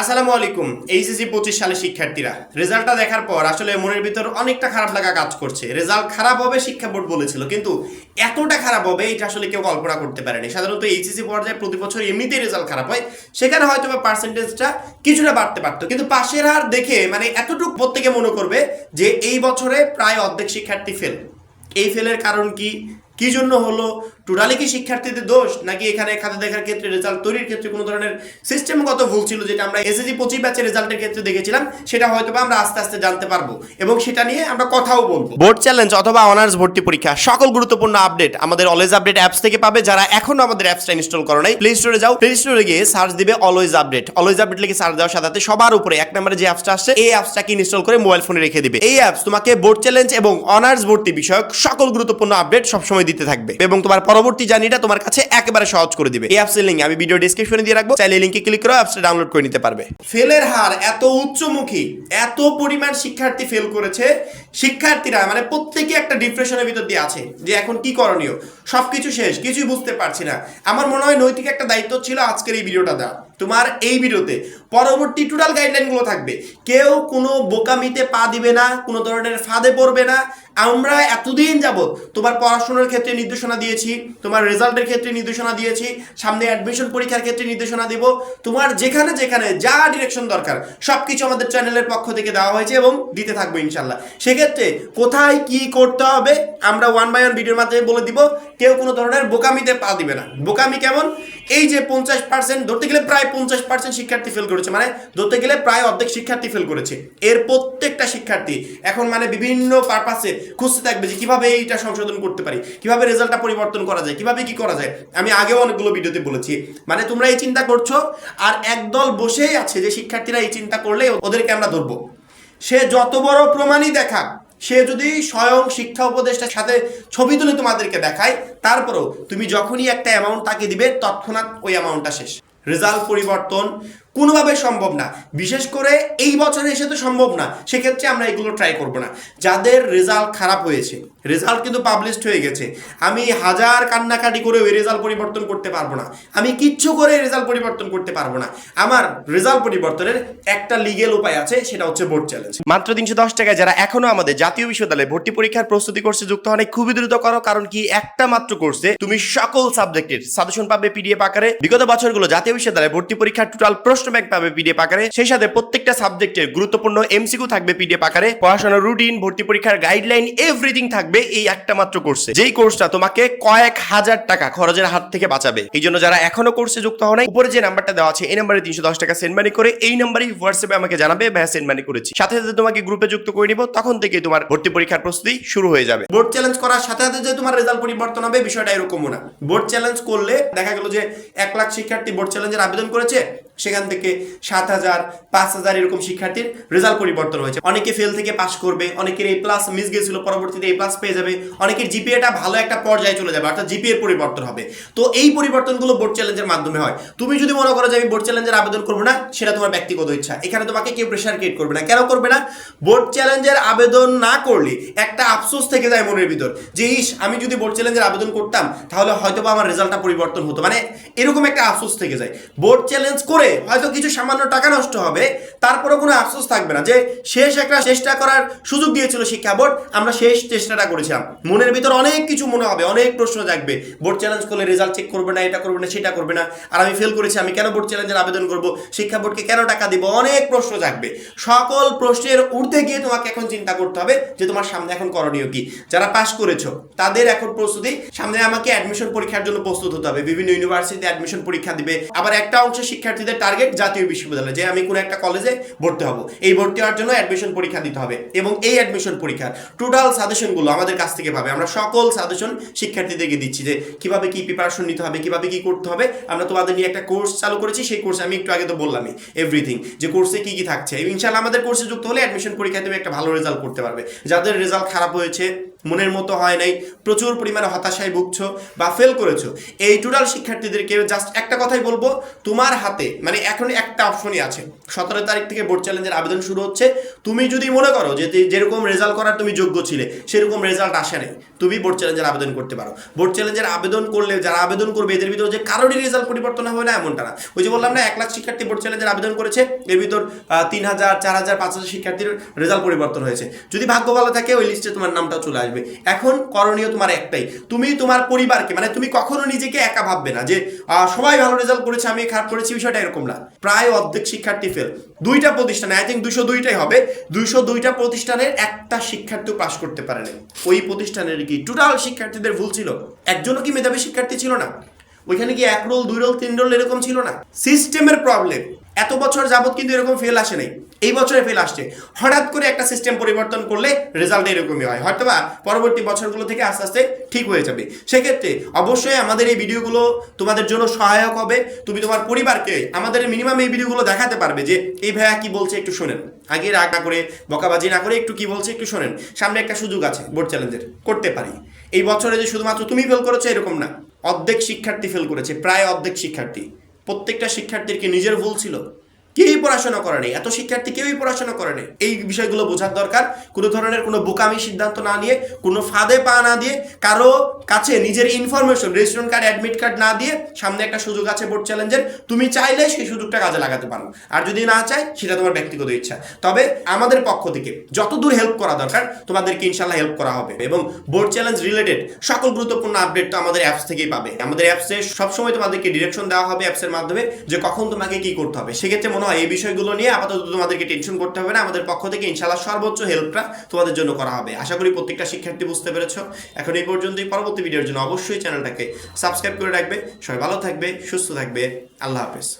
আসসালামু আলাইকুম, এইচএসসি পঁচিশ সালে শিক্ষার্থীরা। রেজাল্টটা দেখার পর আসলে মনের ভিতর অনেকটা খারাপ লাগা কাজ করছে। রেজাল্ট খারাপ হবে, শিক্ষা বোর্ড বলেছিল, কিন্তু এতটা খারাপ হবে, এটা আসলে কেউ কল্পনা করতে পারেনি। সাধারণত এইচএসসি পর্যায়ে প্রতি বছর এমনিতেই রেজাল্ট খারাপ হয়, সেখানে হয়তো বা পার্সেন্টেজটা কিছুটা বাড়তে পারতো। কিন্তু পাশের হার দেখে মানে এতটুকু প্রত্যেকে মনে করবে যে এই বছরে প্রায় অর্ধেক শিক্ষার্থী ফেল এই ফেলের কারণ কি? কি জন্য হলো? টোটালি কি শিক্ষার্থীদের দোষ, নাকি এখানে খাতা দেখার ক্ষেত্রে রেজাল্ট তৈরির ক্ষেত্রে কোনো ধরনের সিস্টেমগত ভুল ছিল যেটা আমরা এসএসসি পঁচিশ ব্যাচের রেজাল্টের ক্ষেত্রে দেখেছিলাম, সেটা হয়তো বা আমরা আস্তে আস্তে জানতে পারব এবং সেটা নিয়ে আমরা কথাও বলব। বোর্ড চ্যালেঞ্জ অথবা অনার্স ভর্তি পরীক্ষা, সকল গুরুত্বপূর্ণ আপডেট আমাদের অলওয়েজ আপডেট অ্যাপস থেকে পাবে। যারা এখনও আমাদের অ্যাপসটা ইনস্টল করো নাই প্লে স্টোরে যাও প্লে স্টোরে গিয়ে সার্চ দিবে অলওয়েজ আপডেট অলওয়েজ আপডেট লিখে সার্চ দেওয়ার সাথে সবার উপরে এক নম্বরে যে অ্যাপসটা আসছে, এই অ্যাপসটাকে ইনস্টল করে মোবাইল ফোনে রেখে দিবে। এই অ্যাপস তোমাকে বোর্ড চ্যালেঞ্জ এবং অনার্স ভর্তি বিষয়ক সকল গুরুত্বপূর্ণ আপডেট সবসময় দিতে থাকবে। এবং তোমার পরবর্তী জার্নিটা তোমার কাছে একেবারে সহজ করে দিবে। এই অ্যাপসের লিঙ্ক আমি ভিডিও ডিসক্রিপশনে দিয়ে রাখব। চাইলে লিঙ্কে ক্লিক করে অ্যাপসটা ডাউনলোড করে নিতে পারবে। ফেলের হার এত উচ্চমুখী, এত পরিমাণ শিক্ষার্থী ফেল করেছে, শিক্ষার্থীরা মানে প্রত্যেকে একটা ডিপ্রেশনের ভিতর দিয়ে আছে যে এখন কি করণীয়? সবকিছু শেষ, কিছুই বুঝতে পারছি না। আমার মনে হয় নৈতিক একটা দায়িত্ব ছিল আজকের এই ভিডিওটা দেওয়া। তোমার এই ভিডিওতে। পরবর্তী টোটাল গাইডলাইনগুলো থাকবে। কেউ কোনো বোকামিতে পা দিবে না, কোনো ধরনের ফাঁদে পড়বে না। আমরা এতদিন যাবত তোমার পড়াশোনার ক্ষেত্রে নির্দেশনা দিয়েছি, তোমার রেজাল্টের ক্ষেত্রে নির্দেশনা দিয়েছি, সামনে অ্যাডমিশন পরীক্ষার ক্ষেত্রে নির্দেশনা দিব। তোমার যেখানে যেখানে যা ডিরেকশন দরকার সব কিছু আমাদের চ্যানেলের পক্ষ থেকে দেওয়া হয়েছে এবং দিতে থাকব ইনশাল্লাহ সেক্ষেত্রে কোথায় কি করতে হবে, আমরা ওয়ান বাই ওয়ান ভিডিওর মাধ্যমে বলে দিব। কেউ কোনো ধরনের বোকামিতে পা দিবে না। বোকামি কেমন? এই যে পঞ্চাশ পার্সেন্ট ধরতে গেলে প্রায় পঞ্চাশ পার্সেন্ট শিক্ষার্থী ফেল করেছে মানে ধরতে গেলে প্রায় অর্ধেক শিক্ষার্থী ফেল করেছে। এর প্রত্যেকটা শিক্ষার্থী এখন মানে বিভিন্ন পারপাসে খুঁজতে থাকবে যে কীভাবে এইটা সংশোধন করতে পারি, কীভাবে রেজাল্টটা পরিবর্তন করা যায়, কীভাবে কি করা যায়। আমি আগেও অনেকগুলো ভিডিওতে বলেছি। মানে তোমরা এই চিন্তা করছ, আর একদল বসেই আছে যে শিক্ষার্থীরা এই চিন্তা করলে ওদেরকে আমরা ধরবো। সে যত বড় প্রমাণই দেখাক সে যদি স্বয়ং শিক্ষা উপদেষ্টার সাথে ছবি তুলে তোমাদেরকে দেখায়, তারপরও তুমি যখনই একটা অ্যামাউন্ট তাকে দিবে, তৎক্ষণাৎ ওই অ্যামাউন্টটা শেষ। রেজাল্ট পরিবর্তন কোনোভাবে সম্ভব না। বিশেষ করে এই বছরে এসে তো সম্ভব না, সেক্ষেত্রে আমরা এগুলো ট্রাই করব না। যাদের রেজাল্ট খারাপ হয়েছে রেজাল্ট কিন্তু পাবলিশড হয়ে গেছে, আমি হাজার কান্নাকাটি করে ওই রেজাল্ট পরিবর্তন করতে পারব না। আমি কিচ্ছু করে রেজাল্ট পরিবর্তন করতে পারব না। আমার রেজাল্ট পরিবর্তনের একটা লিগেল উপায় আছে, সেটা হচ্ছে বোর্ড চ্যালেঞ্জ মাত্র তিনশো দশ টাকায় যারা এখনও আমাদের জাতীয় বিশ্ববিদ্যালয়ে ভর্তি পরীক্ষার প্রস্তুতি কোর্সে যুক্ত হন খুবই দ্রুত করো, কারণ কি একটা মাত্র কোর্সে তুমি সকল সাবজেক্টের সাজেশন পাবে পিডিএফ আকারে। বিগত বছরগুলো জাতীয় বিশ্ববিদ্যালয়ে ভর্তি পরীক্ষার টোটাল প্রশ্ন ব্যাংক পাবে পিডিএফ আকারে। সেই সাথে প্রত্যেকটা সাবজেক্টের গুরুত্বপূর্ণ এমসিকিউ থাকবে পিডিএফ আকারে। পড়াশোনার রুটিন ভর্তি পরীক্ষার গাইডলাইন এভরিথিং থাকবে এই একটা মাত্র কোর্সে যেই কোর্সটা তোমাকে কয়েক হাজার টাকা খরচের হাত থেকে বাঁচাবে। এই জন্য যারা এখনও কোর্সে যুক্ত হন নাই, উপরে যে নাম্বারটা দেওয়া আছে এই নাম্বারে তিনশো দশ টাকা সেন্ড মানি করে এই নাম্বারই হোয়াটসঅ্যাপে আমাকে জানাবে ভাইয়া সেন্ড মানি করেছি। সাথে সাথে তোমাকে গ্রুপে যুক্ত করে নিব তখন থেকে তোমার ভর্তি পরীক্ষার প্রস্তুতি শুরু হয়ে যাবে। বোর্ড চ্যালেঞ্জ করার সাথে সাথে যে তোমার রেজাল্ট পরিবর্তন হবে বিষয়টা এরকমও না। বোর্ড চ্যালেঞ্জ করলে দেখা গেল যে এক লাখ শিক্ষার্থী বোর্ড চ্যালেঞ্জের আবেদন করেছে সেখান থেকে সাত হাজার, পাঁচ হাজার এরকম শিক্ষার্থীর রেজাল্ট পরিবর্তন হয়েছে। অনেকে ফেল থেকে পাস করবে, অনেকের এই প্লাস মিস গেছিল পরবর্তীতে এই প্লাস পেয়ে যাবে। অনেকের জিপিএটা ভালো একটা পর্যায়ে চলে যাবে, অর্থাৎ জিপিএর পরিবর্তন হবে। তো এই পরিবর্তনগুলো বোর্ড চ্যালেঞ্জের মাধ্যমে হয়। তুমি যদি মনে করো যে আমি বোর্ড চ্যালেঞ্জের আবেদন করব না, সেটা তোমার ব্যক্তিগত ইচ্ছা। এখানে তোমাকে কেউ প্রেশার ক্রিয়েট করবে না। কেন করবে না? বোর্ড চ্যালেঞ্জের আবেদন না করলে একটা আফসোস থেকে যায় মনের ভিতর যে, ইস, আমি যদি বোর্ড চ্যালেঞ্জের আবেদন করতাম, তাহলে হয়তো বা আমার রেজাল্টটা পরিবর্তন হতো। মানে এরকম একটা আফসোস থেকে যায়। বোর্ড চ্যালেঞ্জ করে হয়তো কিছু সামান্য টাকা নষ্ট হবে তারপরে কোনো আফসোস থাকবে না যে শেষ একটা চেষ্টা করার সুযোগ দিয়েছিল শিক্ষা বোর্ড, আমরা শেষ চেষ্টাটা করেছিলাম। মনের ভিতর অনেক কিছু মনে হবে, অনেক প্রশ্ন জাগবে। বোর্ড চ্যালেঞ্জ করলে রেজাল্ট চেক করবে না, এটা করবে না, সেটা করবে না। আর আমি ফেল করেছি, আমি কেন বোর্ড চ্যালেঞ্জের আবেদন করব? শিক্ষা বোর্ডকে কেন টাকা দিব? অনেক প্রশ্ন জাগবে। সকল প্রশ্নের ঊর্ধ্বে গিয়ে তোমাকে এখন চিন্তা করতে হবে যে তোমার সামনে এখন করণীয় কি। যারা পাশ করেছ, তাদের এখন প্রস্তুতি, সামনে আমাকে অ্যাডমিশন পরীক্ষার জন্য প্রস্তুত হতে হবে। বিভিন্ন ইউনিভার্সিটিতে অ্যাডমিশন পরীক্ষা দিবে। আবার একটা অংশ শিক্ষার্থীদের টার্গেট জাতীয় বিশ্ববিদ্যালয়, যে আমি কোনো একটা কলেজে ভর্তি হব। এই ভর্তি হওয়ার জন্য অ্যাডমিশন পরীক্ষা দিতে হবে এবং এই অ্যাডমিশন পরীক্ষার টোটাল সাজেশনগুলো আমাদের কাছ থেকে পাবে। আমরা সকল সাজেশন শিক্ষার্থীদেরকে দিচ্ছি যে, কীভাবে কি প্রিপারেশন নিতে হবে, কীভাবে কি করতে হবে, আমরা তোমাদের নিয়ে একটা কোর্স চালু করেছি, সেই কোর্সে আমি একটু আগে তো বললামই এভরিথিং যে কোর্সে কি কি থাকছে। ইনশাল্লাহ আমাদের কোর্সে যুক্ত হলে অ্যাডমিশন পরীক্ষায় তুমি একটা ভালো রেজাল্ট করতে পারবে। যাদের রেজাল্ট খারাপ হয়েছে মনের মতো হয় নাই, প্রচুর পরিমাণে হতাশায় ভুগছো বা ফেল করেছ। এই টোটাল শিক্ষার্থীদেরকে জাস্ট একটা কথাই বলব, তোমার হাতে মানে এখন একটা অপশনই আছে। সতেরো তারিখ থেকে বোর্ড চ্যালেঞ্জের আবেদন শুরু হচ্ছে। তুমি যদি মনে করো যে যেরকম রেজাল্ট করার তুমি যোগ্য ছিলে, সেরকম রেজাল্ট আসে নাই, তুমি বোর্ড চ্যালেঞ্জের আবেদন করতে পারো। বোর্ড চ্যালেঞ্জের আবেদন করলে, যারা আবেদন করবে, এদের ভিতর যে কারোরই রেজাল্ট পরিবর্তন হবে না, এমনটা না। ওই যে বললাম না, এক লাখ শিক্ষার্থী বোর্ড চ্যালেঞ্জের আবেদন করেছে, এর ভিতর তিন হাজার, চার হাজার, পাঁচ হাজার শিক্ষার্থীর রেজাল্ট পরিবর্তন হয়েছে। যদি ভাগ্য ভালো থাকে, ওই লিস্টে তোমার নামটা চলে আসবে। এখন করণীয় তোমার একটাই, তুমি তোমার পরিবারকে মানে তুমি কখনো নিজেকে একা ভাববে না যে সবাই ভালো রেজাল্ট করেছে, আমি খারাপ করেছি, বিষয়টা এরকম না। প্রায় অর্ধেক শিক্ষার্থী ফেল দুইটা প্রতিষ্ঠানে আই থিঙ্ক দুশো দুইটাই হবে, দুইশো দুইটা প্রতিষ্ঠানের একটা শিক্ষার্থীও পাশ করতে পারে নাই। ওই প্রতিষ্ঠানের কি টোটাল শিক্ষার্থীদের ভুল ছিল? একজনও কি মেধাবী শিক্ষার্থী ছিল না? ওইখানে কি এক রোল, দুই রোল, তিন রোল এরকম ছিল না? সিস্টেমের প্রবলেম এত বছর যাবত কিন্তু এরকম ফেল আসে নাই। এই বছরে ফেল আসছে। হঠাৎ করে একটা সিস্টেম পরিবর্তন করলে রেজাল্ট এরকমই হয়। হয়তো বা পরবর্তী বছরগুলো থেকে আস্তে আস্তে ঠিক হয়ে যাবে। সেক্ষেত্রে অবশ্যই আমাদের এই ভিডিওগুলো তোমাদের জন্য সহায়ক হবে। তুমি তোমার পরিবারকে আমাদের মিনিমাম এই ভিডিওগুলো দেখাতে পারবে যে, এই ভাইয়া কি বলছে একটু শোনেন। আগে রাগ না করে, বকাবাজি না করে একটু কি বলছে একটু শোনেন। সামনে একটা সুযোগ আছে বোর্ড চ্যালেঞ্জের করতে পারি। এই বছরে যে শুধুমাত্র তুমি ফেল করেছ এরকম না। অর্ধেক শিক্ষার্থী ফেল করেছে, প্রায় অর্ধেক শিক্ষার্থী। প্রত্যেকটা শিক্ষার্থীর কি নিজের ভুল ছিল? কেউই পড়াশোনা করে নেই। এত শিক্ষার্থী কেউই পড়াশোনা করে নেই। এই বিষয়গুলো বোঝার দরকার। কোনো ধরনের কোনো বোকামি সিদ্ধান্ত না নিয়ে, কোনো ফাঁদে পা না দিয়ে, কারও কাছে নিজের information registration card admit card না দিয়ে সামনে একটা সুযোগ আছে বোর্ড চ্যালেঞ্জের তুমি চাইলে সেই সুযোগটা কাজে লাগাতে পারো। আর যদি না চাই সেটা তোমার ব্যক্তিগত ইচ্ছা। তবে আমাদের পক্ষ থেকে যতদূর হেল্প করা দরকার, তোমাদেরকে ইনশাল্লাহ হেল্প করা হবে। এবং বোর্ড চ্যালেঞ্জ রিলেটেড সকল গুরুত্বপূর্ণ আপডেট তো আমাদের অ্যাপস থেকেই পাবে। আমাদের অ্যাপসে সবসময় তোমাদেরকে ডিরেকশন দেওয়া হবে অ্যাপসের মাধ্যমে যে কখন তোমাকে কি করতে হবে। সেক্ষেত্রে মনে হয় এই বিষয়গুলো নিয়ে আপাতত তোমাদেরকে টেনশন করতে হবে না। আমাদের পক্ষ থেকে ইনশাল্লাহ সর্বোচ্চ হেল্পটা তোমাদের জন্য করা হবে। আশা করি প্রত্যেকটা শিক্ষার্থী বুঝতে পেরেছ। এখন এই পর্যন্তই। পরবর্তী ভিডিওর জন্য অবশ্যই চ্যানেলটাকে সাবস্ক্রাইব করে রাখবে। সবাই ভালো থাকবে, সুস্থ থাকবে। আল্লাহ হাফেজ।